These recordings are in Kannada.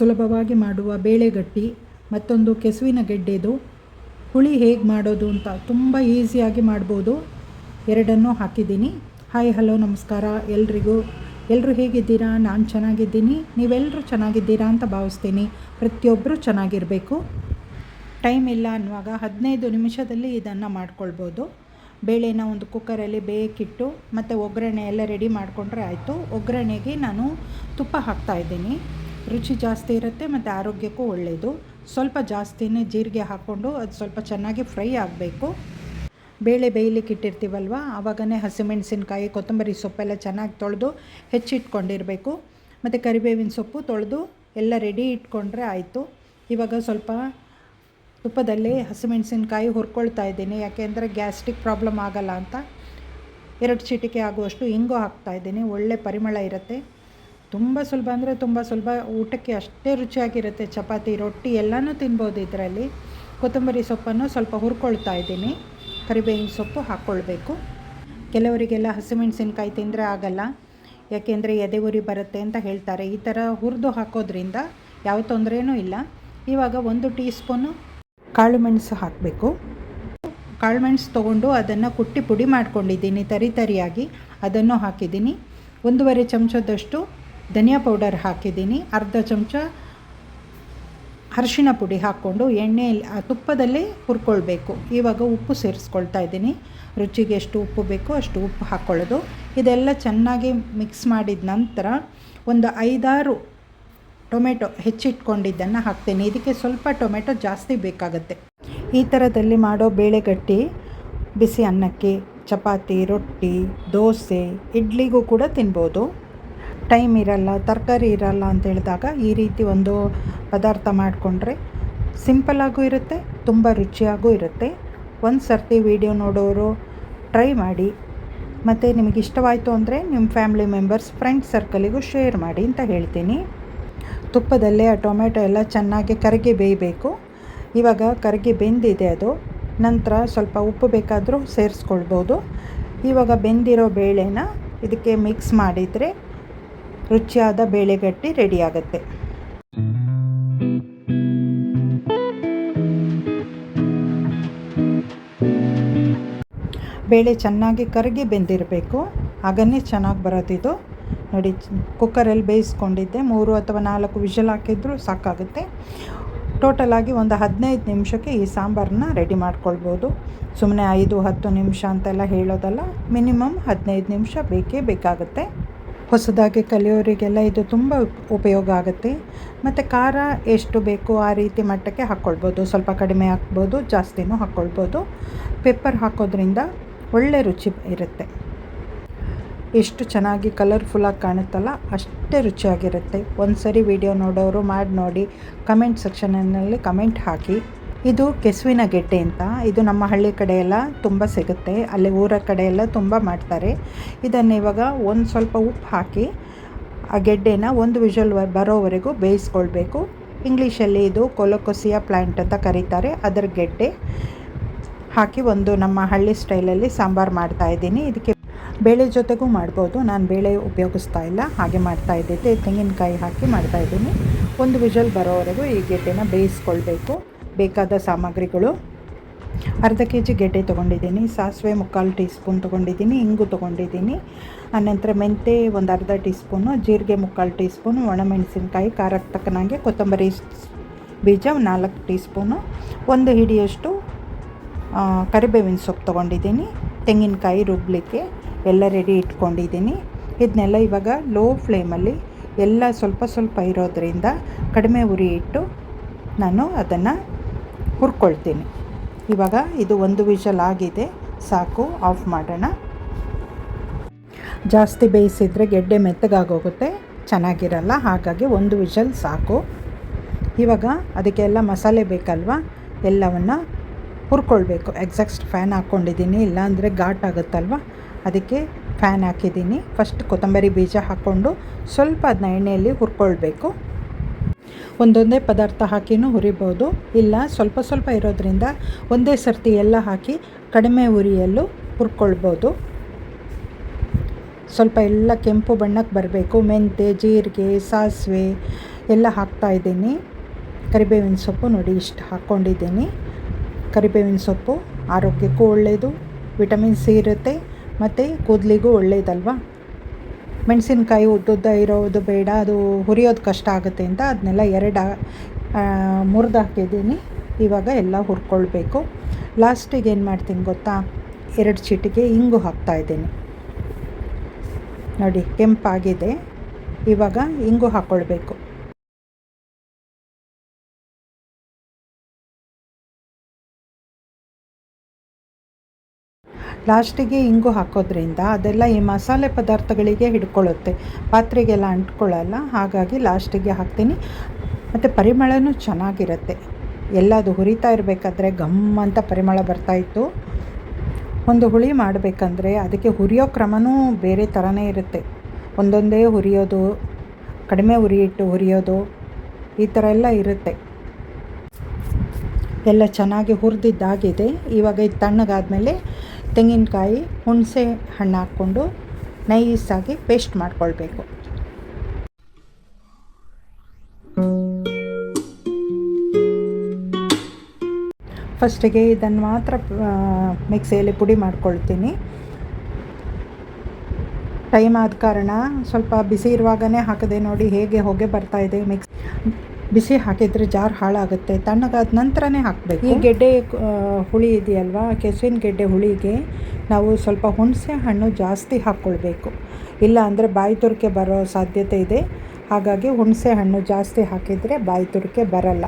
ಸುಲಭವಾಗಿ ಮಾಡುವ ಬೇಳೆಗಟ್ಟಿ, ಮತ್ತೊಂದು ಕೆಸುವಿನ ಗೆಡ್ಡೆದು. ಹುಳಿ ಹೇಗೆ ಮಾಡೋದು ಅಂತ ತುಂಬ ಈಸಿಯಾಗಿ ಮಾಡ್ಬೋದು. ಎರಡನ್ನೂ ಹಾಕಿದ್ದೀನಿ. ಹಾಯ್, ಹಲೋ, ನಮಸ್ಕಾರ ಎಲ್ರಿಗೂ. ಎಲ್ಲರೂ ಹೇಗಿದ್ದೀರಾ? ನಾನು ಚೆನ್ನಾಗಿದ್ದೀನಿ. ನೀವೆಲ್ಲರೂ ಚೆನ್ನಾಗಿದ್ದೀರಾ ಅಂತ ಭಾವಿಸ್ತೀನಿ. ಪ್ರತಿಯೊಬ್ಬರು ಚೆನ್ನಾಗಿರಬೇಕು. ಟೈಮ್ ಇಲ್ಲ ಅನ್ನುವಾಗ ಹದಿನೈದು ನಿಮಿಷದಲ್ಲಿ ಇದನ್ನು ಮಾಡ್ಕೊಳ್ಬೋದು. ಬೇಳೆನ ಒಂದು ಕುಕ್ಕರಲ್ಲಿ ಬೇಕಿಟ್ಟು ಮತ್ತು ಒಗ್ಗರಣೆ ಎಲ್ಲ ರೆಡಿ ಮಾಡಿಕೊಂಡ್ರೆ ಆಯಿತು. ಒಗ್ಗರಣೆಗೆ ನಾನು ತುಪ್ಪ ಹಾಕ್ತಾ ಇದ್ದೀನಿ. ರುಚಿ ಜಾಸ್ತಿ ಇರುತ್ತೆ ಮತ್ತು ಆರೋಗ್ಯಕ್ಕೂ ಒಳ್ಳೆಯದು ಸ್ವಲ್ಪ ಜಾಸ್ತಿನೇ ಜೀರಿಗೆ ಹಾಕ್ಕೊಂಡು ಅದು ಸ್ವಲ್ಪ ಚೆನ್ನಾಗಿ ಫ್ರೈ ಆಗಬೇಕು. ಬೇಳೆ ಬೇಯಲಿಕ್ಕೆ ಇಟ್ಟಿರ್ತೀವಲ್ವ? ಆವಾಗನೇ ಹಸಿಮೆಣಸಿನ್ಕಾಯಿ, ಕೊತ್ತಂಬರಿ ಸೊಪ್ಪೆಲ್ಲ ಚೆನ್ನಾಗಿ ತೊಳೆದು ಹೆಚ್ಚಿಟ್ಕೊಂಡಿರಬೇಕು. ಮತ್ತು ಕರಿಬೇವಿನ ಸೊಪ್ಪು ತೊಳೆದು ಎಲ್ಲ ರೆಡಿ ಇಟ್ಕೊಂಡ್ರೆ ಆಯಿತು. ಇವಾಗ ಸ್ವಲ್ಪ ತುಪ್ಪದಲ್ಲಿ ಹಸಿಮೆಣಸಿನ್ಕಾಯಿ ಹುರ್ಕೊಳ್ತಾ ಇದ್ದೀನಿ. ಯಾಕೆಂದರೆ ಗ್ಯಾಸ್ಟ್ರಿಕ್ ಪ್ರಾಬ್ಲಮ್ ಆಗಲ್ಲ ಅಂತ. ಎರಡು ಚಿಟಿಕೆ ಆಗುವಷ್ಟು ಇಂಗು ಹಾಕ್ತಾ ಇದ್ದೀನಿ. ಒಳ್ಳೆ ಪರಿಮಳ ಇರುತ್ತೆ. ತುಂಬ ಸುಲಭ ಅಂದರೆ ತುಂಬ ಸುಲಭ. ಊಟಕ್ಕೆ ಅಷ್ಟೇ ರುಚಿಯಾಗಿರುತ್ತೆ. ಚಪಾತಿ, ರೊಟ್ಟಿ ಎಲ್ಲನೂ ತಿನ್ಬೋದು ಇದರಲ್ಲಿ. ಕೊತ್ತಂಬರಿ ಸೊಪ್ಪನ್ನು ಸ್ವಲ್ಪ ಹುರ್ಕೊಳ್ತಾ ಇದ್ದೀನಿ. ಕರಿಬೇವಿನ ಸೊಪ್ಪು ಹಾಕ್ಕೊಳ್ಬೇಕು. ಕೆಲವರಿಗೆಲ್ಲ ಹಸಿಮೆಣಸಿನ್ಕಾಯಿ ತಿಂದರೆ ಆಗಲ್ಲ. ಯಾಕೆಂದರೆ ಎದೆ ಉರಿ ಬರುತ್ತೆ ಅಂತ ಹೇಳ್ತಾರೆ. ಈ ಥರ ಹುರಿದು ಹಾಕೋದ್ರಿಂದ ಯಾವ ತೊಂದರೆನೂ ಇಲ್ಲ. ಇವಾಗ ಒಂದು ಟೀ ಸ್ಪೂನು ಕಾಳು ಮೆಣಸು ಹಾಕಬೇಕು. ಕಾಳು ಮೆಣಸು ತೊಗೊಂಡು ಅದನ್ನು ಕುಟ್ಟಿ ಪುಡಿ ಮಾಡ್ಕೊಂಡಿದ್ದೀನಿ. ತರಿ ತರಿಯಾಗಿ ಅದನ್ನು ಹಾಕಿದ್ದೀನಿ. ಒಂದೂವರೆ ಚಮಚದಷ್ಟು ಧನಿಯಾ ಪೌಡರ್ ಹಾಕಿದ್ದೀನಿ. ಅರ್ಧ ಚಮಚ ಅರಿಶಿಣ ಪುಡಿ ಹಾಕ್ಕೊಂಡು ಎಣ್ಣೆಯಲ್ಲಿ ತುಪ್ಪದಲ್ಲಿ ಹುರ್ಕೊಳ್ಬೇಕು. ಇವಾಗ ಉಪ್ಪು ಸೇರಿಸ್ಕೊಳ್ತಾ ಇದ್ದೀನಿ. ರುಚಿಗೆ ಎಷ್ಟು ಉಪ್ಪು ಬೇಕೋ ಅಷ್ಟು ಉಪ್ಪು ಹಾಕ್ಕೊಳ್ಳೋದು ಇದೆಲ್ಲ ಚೆನ್ನಾಗಿ ಮಿಕ್ಸ್ ಮಾಡಿದ ನಂತರ ಒಂದು ಐದಾರು ಟೊಮೆಟೊ ಹೆಚ್ಚಿಟ್ಕೊಂಡಿದ್ದನ್ನು ಹಾಕ್ತೀನಿ. ಇದಕ್ಕೆ ಸ್ವಲ್ಪ ಟೊಮೆಟೊ ಜಾಸ್ತಿ ಬೇಕಾಗುತ್ತೆ. ಈ ಥರದಲ್ಲಿ ಮಾಡೋ ಬೇಳೆಗಟ್ಟಿ ಬಿಸಿ ಅನ್ನಕ್ಕೆ, ಚಪಾತಿ, ರೊಟ್ಟಿ, ದೋಸೆ, ಇಡ್ಲಿಗೂ ಕೂಡ ತಿನ್ಬೋದು. ಟೈಮ್ ಇರಲ್ಲ, ತರಕಾರಿ ಇರಲ್ಲ ಅಂತ ಹೇಳಿದಾಗ ಈ ರೀತಿ ಒಂದು ಪದಾರ್ಥ ಮಾಡಿಕೊಂಡ್ರೆ ಸಿಂಪಲ್ಲಾಗೂ ಇರುತ್ತೆ, ತುಂಬ ರುಚಿಯಾಗೂ ಇರುತ್ತೆ. ಒಂದು ಸರ್ತಿ ವಿಡಿಯೋ ನೋಡೋರು ಟ್ರೈ ಮಾಡಿ. ಮತ್ತು ನಿಮಗೆ ಇಷ್ಟವಾಯಿತು ಅಂದರೆ ನಿಮ್ಮ ಫ್ಯಾಮಿಲಿ ಮೆಂಬರ್ಸ್ ಫ್ರೆಂಡ್ಸ್ ಸರ್ಕಲಿಗೂ ಶೇರ್ ಮಾಡಿ ಅಂತ ಹೇಳ್ತೀನಿ. ತುಪ್ಪದಲ್ಲೇ ಆ ಟೊಮೆಟೊ ಎಲ್ಲ ಚೆನ್ನಾಗಿ ಕರಗಿ ಬೇಯಬೇಕು. ಇವಾಗ ಕರಗಿ ಬೆಂದಿದೆ ಅದು. ನಂತರ ಸ್ವಲ್ಪ ಉಪ್ಪು ಬೇಕಾದರೂ ಸೇರಿಸ್ಕೊಳ್ಬೋದು. ಇವಾಗ ಬೆಂದಿರೋ ಬೇಳೆನ ಇದಕ್ಕೆ ಮಿಕ್ಸ್ ಮಾಡಿದರೆ ರುಚಿಯಾದ ಬೇಳೆಗಟ್ಟಿ ರೆಡಿಯಾಗುತ್ತೆ. ಬೇಳೆ ಚೆನ್ನಾಗಿ ಕರಗಿ ಬೆಂದಿರಬೇಕು. ಆಗನೇ ಚೆನ್ನಾಗಿ ಬರೋದಿದು ನೋಡಿ, ಕುಕ್ಕರಲ್ಲಿ ಬೇಯಿಸ್ಕೊಂಡಿದ್ದೆ. ಮೂರು ಅಥವಾ ನಾಲ್ಕು ವಿಷಲ್ ಹಾಕಿದ್ರು ಸಾಕಾಗುತ್ತೆ. ಟೋಟಲಾಗಿ ಒಂದು ಹದಿನೈದು ನಿಮಿಷಕ್ಕೆ ಈ ಸಾಂಬಾರನ್ನ ರೆಡಿ ಮಾಡ್ಕೊಳ್ಬೋದು. ಸುಮ್ಮನೆ ಐದು, ಹತ್ತು ನಿಮಿಷ ಅಂತೆಲ್ಲ ಹೇಳೋದಲ್ಲ, ಮಿನಿಮಮ್ ಹದಿನೈದು ನಿಮಿಷ ಬೇಕೇ ಬೇಕಾಗುತ್ತೆ. ಹೊಸದಾಗಿ ಕಲಿಯೋರಿಗೆಲ್ಲ ಇದು ತುಂಬ ಉಪಯೋಗ ಆಗುತ್ತೆ. ಮತ್ತು ಖಾರ ಎಷ್ಟು ಬೇಕು ಆ ರೀತಿ ಮಟ್ಟಕ್ಕೆ ಹಾಕ್ಕೊಳ್ಬೋದು ಸ್ವಲ್ಪ ಕಡಿಮೆ ಹಾಕ್ಬೋದು, ಜಾಸ್ತಿನೂ ಹಾಕ್ಕೊಳ್ಬೋದು ಪೆಪ್ಪರ್ ಹಾಕೋದ್ರಿಂದ ಒಳ್ಳೆ ರುಚಿ ಇರುತ್ತೆ. ಎಷ್ಟು ಚೆನ್ನಾಗಿ ಕಲರ್ಫುಲ್ಲಾಗಿ ಕಾಣುತ್ತಲ್ಲ ಅಷ್ಟೇ ರುಚಿಯಾಗಿರುತ್ತೆ. ಒಂದು ಸರಿ ವಿಡಿಯೋ ನೋಡೋರು ಮಾಡಿ ನೋಡಿ ಕಮೆಂಟ್ ಸೆಕ್ಷನಲ್ಲಿ ಕಮೆಂಟ್ ಹಾಕಿ. ಇದು ಕೆಸುವಿನ ಗೆಡ್ಡೆ ಅಂತ. ಇದು ನಮ್ಮ ಹಳ್ಳಿ ಕಡೆ ಎಲ್ಲ ತುಂಬ ಸಿಗುತ್ತೆ. ಅಲ್ಲಿ ಊರ ಕಡೆಯೆಲ್ಲ ತುಂಬ ಮಾಡ್ತಾರೆ. ಇದನ್ನು ಇವಾಗ ಒಂದು ಸ್ವಲ್ಪ ಉಪ್ಪು ಹಾಕಿ ಆ ಗೆಡ್ಡೆನ ಒಂದು ವಿಷಲ್ ಬರೋವರೆಗೂ ಬೇಯಿಸ್ಕೊಳ್ಬೇಕು. ಇಂಗ್ಲೀಷಲ್ಲಿ ಇದು ಕೊಲೊಕೊಸಿಯಾ ಪ್ಲ್ಯಾಂಟ್ ಅಂತ ಕರೀತಾರೆ. ಅದರ ಗೆಡ್ಡೆ ಹಾಕಿ ಒಂದು ನಮ್ಮ ಹಳ್ಳಿ ಸ್ಟೈಲಲ್ಲಿ ಸಾಂಬಾರು ಮಾಡ್ತಾಯಿದ್ದೀನಿ ಇದಕ್ಕೆ ಬೇಳೆ ಜೊತೆಗೂ ಮಾಡ್ಬೋದು. ನಾನು ಬೇಳೆ ಉಪಯೋಗಿಸ್ತಾ ಇಲ್ಲ. ಹಾಗೆ ಮಾಡ್ತಾ ಇದ್ದಿದ್ದೆ. ತೆಂಗಿನಕಾಯಿ ಹಾಕಿ ಮಾಡ್ತಾ ಇದ್ದೀನಿ. ಒಂದು ವಿಷಲ್ ಬರೋವರೆಗೂ ಈ ಗೆಡ್ಡೆನ ಬೇಯಿಸ್ಕೊಳ್ಬೇಕು. ಬೇಕಾದ ಸಾಮಗ್ರಿಗಳು. ಅರ್ಧ ಕೆ ಜಿ ಗೆಡ್ಡೆ ತೊಗೊಂಡಿದ್ದೀನಿ, ಸಾಸಿವೆ ಮುಕ್ಕಾಲು ಟೀ ಸ್ಪೂನ್ ತೊಗೊಂಡಿದ್ದೀನಿ, ಇಂಗು ತೊಗೊಂಡಿದ್ದೀನಿ. ಆನಂತರ ಮೆಂತೆ ಒಂದು ಅರ್ಧ ಟೀ ಸ್ಪೂನು ಜೀರಿಗೆ ಮುಕ್ಕಾಲು ಟೀ ಸ್ಪೂನು ಒಣಮೆಣಸಿನ್ಕಾಯಿ, ಖಾರಕ್ಕೆ ತಕ್ಕನಾಗೆ ಕೊತ್ತಂಬರಿ ಬೀಜ ನಾಲ್ಕು ಟೀ ಸ್ಪೂನು ಒಂದು ಹಿಡಿಯಷ್ಟು ಕರಿಬೇವಿನ ಸೊಪ್ಪು ತೊಗೊಂಡಿದ್ದೀನಿ. ತೆಂಗಿನಕಾಯಿ ರುಬ್ಬಲಿಕ್ಕೆ ಎಲ್ಲ ರೆಡಿ ಇಟ್ಕೊಂಡಿದ್ದೀನಿ. ಇದನ್ನೆಲ್ಲ ಇವಾಗ ಲೋ ಫ್ಲೇಮಲ್ಲಿ ಎಲ್ಲ ಸ್ವಲ್ಪ ಸ್ವಲ್ಪ ಇರೋದರಿಂದ ಕಡಿಮೆ ಉರಿ ಇಟ್ಟು ನಾನು ಅದನ್ನು ಹುರ್ಕೊಳ್ತೀನಿ. ಇವಾಗ ಇದು ಒಂದು ವಿಷಲ್ ಆಗಿದೆ. ಸಾಕು, ಆಫ್ ಮಾಡೋಣ. ಜಾಸ್ತಿ ಬೇಯಿಸಿದರೆ ಗೆಡ್ಡೆ ಮೆತ್ತಗಾಗೋಗುತ್ತೆ. ಚೆನ್ನಾಗಿರಲ್ಲ, ಹಾಗಾಗಿ ಒಂದು ವಿಷಲ್ ಸಾಕು. ಇವಾಗ ಅದಕ್ಕೆಲ್ಲ ಮಸಾಲೆ ಬೇಕಲ್ವ? ಎಲ್ಲವನ್ನು ಹುರ್ಕೊಳ್ಬೇಕು. ಎಕ್ಸಾಕ್ಟ್ ಫ್ಯಾನ್ ಹಾಕ್ಕೊಂಡಿದ್ದೀನಿ ಇಲ್ಲಾಂದರೆ ಘಾಟ್ ಆಗುತ್ತಲ್ವ? ಅದಕ್ಕೆ ಫ್ಯಾನ್ ಹಾಕಿದ್ದೀನಿ. ಫಸ್ಟ್ ಕೊತ್ತಂಬರಿ ಬೀಜ ಹಾಕ್ಕೊಂಡು ಸ್ವಲ್ಪ ಅದನ್ನ ಎಣ್ಣೆಯಲ್ಲಿ ಹುರ್ಕೊಳ್ಬೇಕು. ಒಂದೊಂದೇ ಪದಾರ್ಥ ಹಾಕಿನೂ ಹುರಿಬೋದು. ಇಲ್ಲ, ಸ್ವಲ್ಪ ಸ್ವಲ್ಪ ಇರೋದ್ರಿಂದ ಒಂದೇ ಸರ್ತಿ ಎಲ್ಲ ಹಾಕಿ ಕಡಿಮೆ ಉರಿಯಲ್ಲೂ ಹುರ್ಕೊಳ್ಬೋದು. ಸ್ವಲ್ಪ ಎಲ್ಲ ಕೆಂಪು ಬಣ್ಣಕ್ಕೆ ಬರಬೇಕು. ಮೆಂತೆ ಜೀರಿಗೆ, ಸಾಸಿವೆ ಎಲ್ಲ ಹಾಕ್ತಾ ಇದ್ದೀನಿ. ಕರಿಬೇವಿನ ಸೊಪ್ಪು ನೋಡಿ ಇಷ್ಟು ಹಾಕ್ಕೊಂಡಿದ್ದೀನಿ. ಕರಿಬೇವಿನ ಸೊಪ್ಪು ಆರೋಗ್ಯಕ್ಕೂ ಒಳ್ಳೆಯದು ವಿಟಮಿನ್ ಸಿ ಇರುತ್ತೆ, ಮತ್ತು ಕೂದಲಿಗೂ ಒಳ್ಳೆಯದಲ್ವಾ ಮೆಣಸಿನ್ಕಾಯಿ ಉದ್ದುದ್ದ ಇರೋದು ಬೇಡ, ಅದು ಹುರಿಯೋದು ಕಷ್ಟ ಆಗುತ್ತೆ ಅಂತ ಅದನ್ನೆಲ್ಲ ಎರಡು ಮುರಿದು ಹಾಕಿದ್ದೀನಿ ಇವಾಗ ಎಲ್ಲ ಹುರ್ಕೊಳ್ಬೇಕು. ಲಾಸ್ಟಿಗೆ ಏನು ಮಾಡ್ತೀನಿ ಗೊತ್ತಾ? ಎರಡು ಚಿಟಿಗೆ ಇಂಗು ಹಾಕ್ತಾಯಿದ್ದೀನಿ ನೋಡಿ, ಕೆಂಪಾಗಿದೆ. ಇವಾಗ ಇಂಗು ಹಾಕ್ಕೊಳ್ಬೇಕು ಲಾಸ್ಟಿಗೆ ಇಂಗು ಹಾಕೋದ್ರಿಂದ ಅದೆಲ್ಲ ಈ ಮಸಾಲೆ ಪದಾರ್ಥಗಳಿಗೆ ಹಿಡ್ಕೊಳ್ಳುತ್ತೆ. ಪಾತ್ರೆಗೆಲ್ಲ ಅಂಟ್ಕೊಳ್ಳಲ್ಲ, ಹಾಗಾಗಿ ಲಾಸ್ಟಿಗೆ ಹಾಕ್ತೀನಿ. ಮತ್ತು ಪರಿಮಳನೂ ಚೆನ್ನಾಗಿರುತ್ತೆ. ಎಲ್ಲದು ಹುರಿತಾ ಇರಬೇಕಾದ್ರೆ ಗಮ್ ಅಂತ ಪರಿಮಳ ಬರ್ತಾಯಿತ್ತು ಒಂದು ಹುಳಿ ಮಾಡಬೇಕಂದ್ರೆ ಅದಕ್ಕೆ ಹುರಿಯೋ ಕ್ರಮವೂ ಬೇರೆ ಥರನೇ ಇರುತ್ತೆ. ಒಂದೊಂದೇ ಹುರಿಯೋದು, ಕಡಿಮೆ ಉರಿ ಇಟ್ಟು ಹುರಿಯೋದು, ಈ ಥರ ಎಲ್ಲ ಇರುತ್ತೆ. ಎಲ್ಲ ಚೆನ್ನಾಗಿ ಹುರಿದಿದ್ದಾಗಿದೆ. ಇವಾಗ ಇದು ತಣ್ಣಗಾದಮೇಲೆ ತೆಂಗಿನಕಾಯಿ ಹುಣಸೆ ಹಣ್ಣು ಹಾಕ್ಕೊಂಡು ನೈಸಾಗಿ ಪೇಸ್ಟ್ ಮಾಡ್ಕೊಳ್ಬೇಕು. ಫಸ್ಟಿಗೆ ಇದನ್ನು ಮಾತ್ರ ಮಿಕ್ಸಿಯಲ್ಲಿ ಪುಡಿ ಮಾಡ್ಕೊಳ್ತೀನಿ. ಟೈಮ್ ಆದ ಕಾರಣ ಸ್ವಲ್ಪ ಬಿಸಿ ಇರುವಾಗಲೇ ಹಾಕದೆ ನೋಡಿ ಹೇಗೆ ಹೊಗೆ ಬರ್ತಾ ಇದೆ ಮಿಕ್ಸ್. ಬಿಸಿ ಹಾಕಿದರೆ ಜಾರ್ ಹಾಳಾಗುತ್ತೆ. ತಣ್ಣಗಾದ ನಂತರನೇ ಹಾಕಬೇಕು. ಈ ಗೆಡ್ಡೆ ಹುಳಿ ಇದೆಯಲ್ವಾ? ಕೆಸುವಿನ ಗೆಡ್ಡೆ ಹುಳಿಗೆ ನಾವು ಸ್ವಲ್ಪ ಹುಣಸೆ ಹಣ್ಣು ಜಾಸ್ತಿ ಹಾಕ್ಕೊಳ್ಬೇಕು. ಇಲ್ಲ ಅಂದರೆ ಬಾಯಿ ತುರಿಕೆ ಬರೋ ಸಾಧ್ಯತೆ ಇದೆ. ಹಾಗಾಗಿ ಹುಣಸೆ ಹಣ್ಣು ಜಾಸ್ತಿ ಹಾಕಿದರೆ ಬಾಯಿ ತುರಿಕೆ ಬರಲ್ಲ.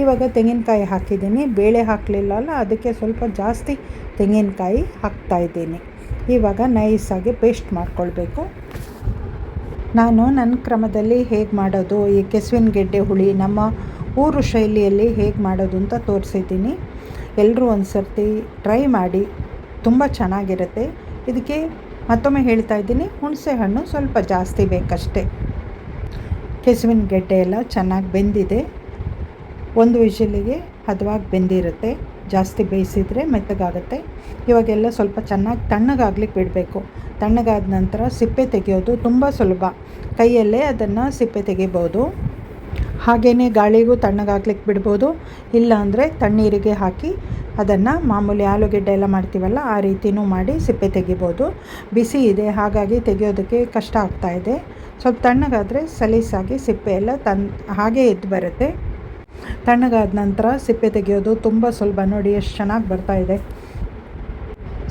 ಇವಾಗ ತೆಂಗಿನಕಾಯಿ ಹಾಕಿದ್ದೀನಿ. ಬೇಳೆ ಹಾಕಲಿಲ್ಲ ಅಲ್ಲ ಅದಕ್ಕೆ ಸ್ವಲ್ಪ ಜಾಸ್ತಿ ತೆಂಗಿನಕಾಯಿ ಹಾಕ್ತಾಯಿದ್ದೀನಿ ಇವಾಗ ನೈಸಾಗಿ ಪೇಸ್ಟ್ ಮಾಡ್ಕೊಳ್ಬೇಕು. ನಾನು ನನ್ನ ಕ್ರಮದಲ್ಲಿ ಹೇಗೆ ಮಾಡೋದು, ಈ ಕೆಸುವಿನ ಗೆಡ್ಡೆ ಹುಳಿ ನಮ್ಮ ಊರು ಶೈಲಿಯಲ್ಲಿ ಹೇಗೆ ಮಾಡೋದು ಅಂತ ತೋರಿಸಿದ್ದೀನಿ. ಎಲ್ಲರೂ ಒಂದು ಸರ್ತಿ ಟ್ರೈ ಮಾಡಿ, ತುಂಬ ಚೆನ್ನಾಗಿರುತ್ತೆ. ಇದಕ್ಕೆ ಮತ್ತೊಮ್ಮೆ ಹೇಳ್ತಾ ಇದ್ದೀನಿ, ಹುಣಸೆ ಹಣ್ಣು ಸ್ವಲ್ಪ ಜಾಸ್ತಿ ಬೇಕಷ್ಟೆ. ಕೆಸುವಿನ ಗೆಡ್ಡೆ ಎಲ್ಲ ಚೆನ್ನಾಗಿ ಬೆಂದಿದೆ. ಒಂದು ವಿಷಲಿಗೆ ಹದವಾಗಿ ಬೆಂದಿರುತ್ತೆ. ಜಾಸ್ತಿ ಬೇಯಿಸಿದರೆ ಮೆತ್ತಗಾಗುತ್ತೆ. ಇವಾಗೆಲ್ಲ ಸ್ವಲ್ಪ ಚೆನ್ನಾಗಿ ತಣ್ಣಗಾಗ್ಲಿಕ್ಕೆ ಬಿಡಬೇಕು. ತಣ್ಣಗಾದ ನಂತರ ಸಿಪ್ಪೆ ತೆಗೆಯೋದು ತುಂಬ ಸುಲಭ. ಕೈಯಲ್ಲೇ ಅದನ್ನು ಸಿಪ್ಪೆ ತೆಗಿಬೋದು. ಹಾಗೆಯೇ ಗಾಳಿಗೂ ತಣ್ಣಗಾಗ್ಲಿಕ್ಕೆ ಬಿಡ್ಬೋದು. ಇಲ್ಲ ಅಂದರೆ ತಣ್ಣೀರಿಗೆ ಹಾಕಿ ಅದನ್ನು ಮಾಮೂಲಿ ಆಲೂಗೆಡ್ಡೆ ಎಲ್ಲ ಮಾಡ್ತೀವಲ್ಲ, ಆ ರೀತಿಯೂ ಮಾಡಿ ಸಿಪ್ಪೆ ತೆಗಿಬೋದು. ಬಿಸಿ ಇದೆ, ಹಾಗಾಗಿ ತೆಗೆಯೋದಕ್ಕೆ ಕಷ್ಟ ಆಗ್ತಾಯಿದೆ ಸ್ವಲ್ಪ ತಣ್ಣಗಾದರೆ ಸಲೀಸಾಗಿ ಸಿಪ್ಪೆ ಎಲ್ಲ ತನ್ ಹಾಗೆ ಎದ್ದು ಬರುತ್ತೆ. ತಣ್ಣಗಾದ ನಂತರ ಸಿಪ್ಪೆ ತೆಗೆಯೋದು ತುಂಬ ಸುಲಭ ನೋಡಿ ಎಷ್ಟು ಚೆನ್ನಾಗಿ ಬರ್ತಾ ಇದೆ.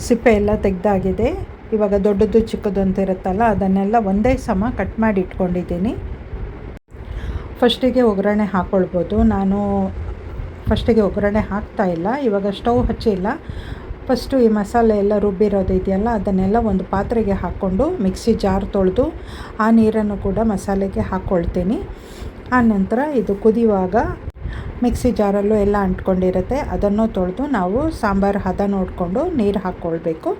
ಸಿಪ್ಪೆ ಎಲ್ಲ ತೆಗೆದಾಗಿದೆ. ಇವಾಗ ದೊಡ್ಡದು ಚಿಕ್ಕದು ಅಂತ ಇರುತ್ತಲ್ಲ, ಅದನ್ನೆಲ್ಲ ಒಂದೇ ಸಮ ಕಟ್ ಮಾಡಿ ಇಟ್ಕೊಂಡಿದ್ದೀನಿ. ಫಸ್ಟಿಗೆ ಒಗ್ಗರಣೆ ಹಾಕ್ಕೊಳ್ಬೋದು ನಾನು ಫಸ್ಟಿಗೆ ಒಗ್ಗರಣೆ ಹಾಕ್ತಾ ಇಲ್ಲ, ಇವಾಗ ಸ್ಟವ್ ಹಚ್ಚಿಲ್ಲ. ಫಸ್ಟು ಈ ಮಸಾಲೆ ಎಲ್ಲ ರುಬ್ಬಿರೋದು ಇದೆಯಲ್ಲ, ಅದನ್ನೆಲ್ಲ ಒಂದು ಪಾತ್ರೆಗೆ ಹಾಕ್ಕೊಂಡು ಮಿಕ್ಸಿ ಜಾರ್ ತೊಳೆದು ಆ ನೀರನ್ನು ಕೂಡ ಮಸಾಲೆಗೆ ಹಾಕ್ಕೊಳ್ತೀನಿ ಆ ನಂತರ ಇದು ಕುದಿಯುವಾಗ ಮಿಕ್ಸಿ ಜಾರಲ್ಲೂ ಎಲ್ಲ ಅಂಟ್ಕೊಂಡಿರುತ್ತೆ. ಅದನ್ನು ತೊಳೆದು ನಾವು ಸಾಂಬಾರು ಹದ ನೋಡಿಕೊಂಡು ನೀರು ಹಾಕ್ಕೊಳ್ಬೇಕು.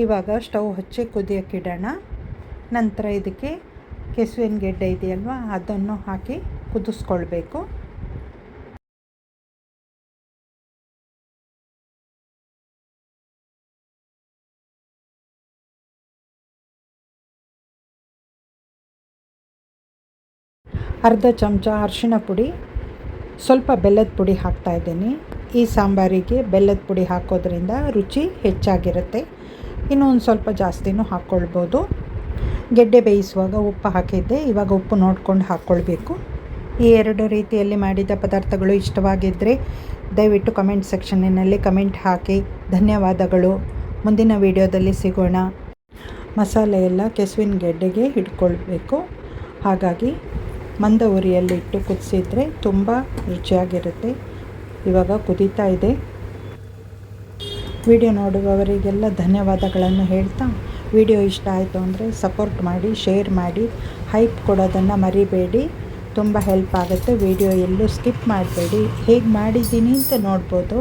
ಇವಾಗ ಸ್ಟವ್ ಹಚ್ಚಿ ಕುದಿಯೋಕ್ಕಿಡೋಣ ನಂತರ ಇದಕ್ಕೆ ಕೆಸುವಿನ ಗೆಡ್ಡೆ ಇದೆಯಲ್ವ, ಅದನ್ನು ಹಾಕಿ ಕುದಿಸ್ಕೊಳ್ಬೇಕು. ಅರ್ಧ ಚಮಚ ಅರಿಶಿಣ ಪುಡಿ, ಸ್ವಲ್ಪ ಬೆಲ್ಲದ ಪುಡಿ ಹಾಕ್ತಾಯಿದ್ದೀನಿ ಈ ಸಾಂಬಾರಿಗೆ ಬೆಲ್ಲದ ಪುಡಿ ಹಾಕೋದ್ರಿಂದ ರುಚಿ ಹೆಚ್ಚಾಗಿರುತ್ತೆ. ಇನ್ನೂ ಒಂದು ಸ್ವಲ್ಪ ಜಾಸ್ತಿನೂ ಹಾಕ್ಕೊಳ್ಬೋದು ಗೆಡ್ಡೆ ಬೇಯಿಸುವಾಗ ಉಪ್ಪು ಹಾಕಿದ್ದೆ, ಇವಾಗ ಉಪ್ಪು ನೋಡ್ಕೊಂಡು ಹಾಕ್ಕೊಳ್ಬೇಕು ಈ ಎರಡು ರೀತಿಯಲ್ಲಿ ಮಾಡಿದ ಪದಾರ್ಥಗಳು ಇಷ್ಟವಾಗಿದ್ದರೆ ದಯವಿಟ್ಟು ಕಮೆಂಟ್ ಸೆಕ್ಷನ್ನಿನಲ್ಲಿ ಕಮೆಂಟ್ ಹಾಕಿ. ಧನ್ಯವಾದಗಳು. ಮುಂದಿನ ವಿಡಿಯೋದಲ್ಲಿ ಸಿಗೋಣ. ಮಸಾಲೆ ಎಲ್ಲ ಕೆಸುವಿನ ಗೆಡ್ಡೆಗೆ ಹಿಡ್ಕೊಳ್ಬೇಕು. ಹಾಗಾಗಿ ಮಂದ ಉರಿಯಲ್ಲಿಟ್ಟು ಕುದಿಸಿದರೆ ತುಂಬ ರುಚಿಯಾಗಿರುತ್ತೆ. ಇವಾಗ ಕುದೀತಾ ಇದೆ. ವಿಡಿಯೋ ನೋಡುವವರಿಗೆಲ್ಲ ಧನ್ಯವಾದಗಳನ್ನು ಹೇಳ್ತಾ, ವಿಡಿಯೋ ಇಷ್ಟ ಆಯಿತು ಅಂದರೆ ಸಪೋರ್ಟ್ ಮಾಡಿ, ಶೇರ್ ಮಾಡಿ, ಹೈಪ್ ಕೊಡೋದನ್ನು ಮರಿಬೇಡಿ. ತುಂಬ ಹೆಲ್ಪ್ ಆಗುತ್ತೆ. ವಿಡಿಯೋ ಎಲ್ಲೂ ಸ್ಕಿಪ್ ಮಾಡಬೇಡಿ. ಹೇಗೆ ಮಾಡಿದ್ದೀನಿ ಅಂತ ನೋಡ್ಬೋದು.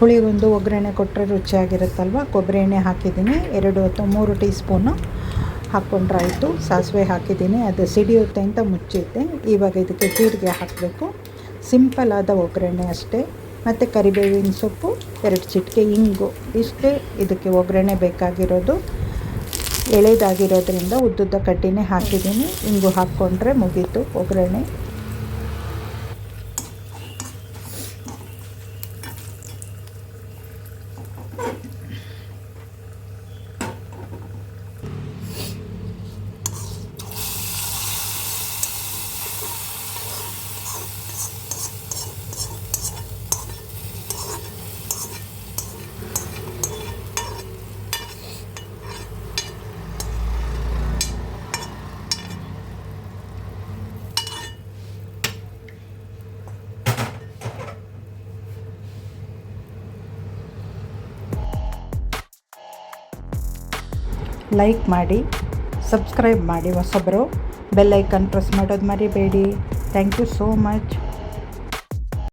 ಹುಳಿಗೊಂದು ಒಗ್ಗರಣೆ ಕೊಟ್ಟರೆ ರುಚಿಯಾಗಿರುತ್ತಲ್ವ? ಕೊಬ್ಬರಿ ಎಣ್ಣೆ ಹಾಕಿದ್ದೀನಿ. ಎರಡು ಅಥವಾ ಮೂರು ಟೀ ಸ್ಪೂನು ಹಾಕ್ಕೊಂಡ್ರಾಯಿತು. ಸಾಸಿವೆ ಹಾಕಿದ್ದೀನಿ. ಅದು ಸಿಡಿಯುತ್ತೆ ಅಂತ ಮುಚ್ಚಿದ್ದೆ. ಇವಾಗ ಇದಕ್ಕೆ ಜೀರಿಗೆ ಹಾಕಬೇಕು. ಸಿಂಪಲ್ ಆದ ಒಗ್ಗರಣೆ ಅಷ್ಟೇ. ಮತ್ತು ಕರಿಬೇವಿನ ಸೊಪ್ಪು, ಎರಡು ಚಿಟಿಕೆ ಇಂಗು. ಇಷ್ಟೇ ಇದಕ್ಕೆ ಒಗ್ಗರಣೆ ಬೇಕಾಗಿರೋದು. ಎಳೆದಾಗಿರೋದ್ರಿಂದ ಉದ್ದುದ್ದ ಕಡ್ಡಿನೇ ಹಾಕಿದ್ದೀನಿ. ಇಂಗು ಹಾಕ್ಕೊಂಡ್ರೆ ಮುಗೀತು ಒಗ್ಗರಣೆ. ಲೈಕ್ ಮಾಡಿ ಸಬ್ಸ್ಕ್ರೈಬ್ ಮಾಡಿ ಹೊಸಬರು. ಬೆಲ್ಲೈಕನ್ ಪ್ರೆಸ್ ಮಾಡೋದು ಮರಿಬೇಡಿ. Thank you so much